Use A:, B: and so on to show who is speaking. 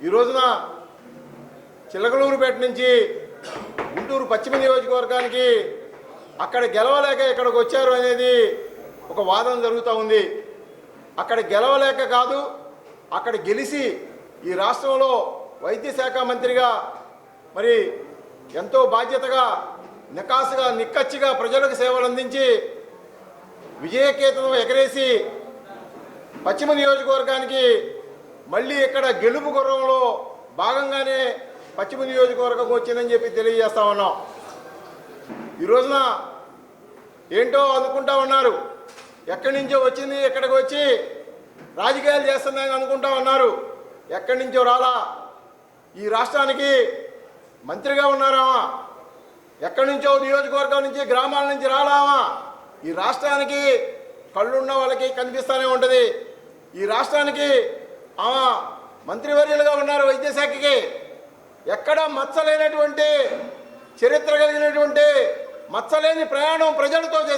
A: ఈ రోజున చిలకలూరుపేట నుంచి గుంటూరు పశ్చిమ నియోజకవర్గానికి అక్కడ గెలవలేక ఇక్కడికి వచ్చారు అనేది ఒక వాదన జరుగుతూ ఉంది. అక్కడ గెలవలేక కాదు అక్కడ గెలిచి ఈ రాష్ట్రంలో వైద్య శాఖ మంత్రిగా మరి ఎంతో బాధ్యతగా నికాసుగా నిక్కచ్చిగా ప్రజలకు సేవలు అందించి విజయకేతనం ఎగరేసి పశ్చిమ నియోజకవర్గానికి మళ్ళీ ఇక్కడ గెలుపు గుర్రంలో భాగంగానే పశ్చిమ నియోజకవర్గం వచ్చిందని చెప్పి తెలియజేస్తా ఉన్నాం. ఈ రోజున ఏంటో అనుకుంటా ఉన్నారు. ఎక్కడి నుంచో వచ్చింది ఎక్కడికి వచ్చి రాజకీయాలు చేస్తుందని అనుకుంటా ఉన్నారు. ఎక్కడి నుంచో రాలా? ఈ రాష్ట్రానికి మంత్రిగా ఉన్నారామా? ఎక్కడి నుంచో నియోజకవర్గం నుంచి గ్రామాల నుంచి రాలామా? ఈ రాష్ట్రానికి కళ్ళున్న వాళ్ళకి కనిపిస్తూనే ఉంటుంది. ఈ రాష్ట్రానికి ఆమె మంత్రివర్యులుగా ఉన్నారు వైద్యశాఖకి. ఎక్కడ మచ్చలేనటువంటి చరిత్ర కలిగినటువంటి మచ్చలేని ప్రయాణం ప్రజలతో చేశారు.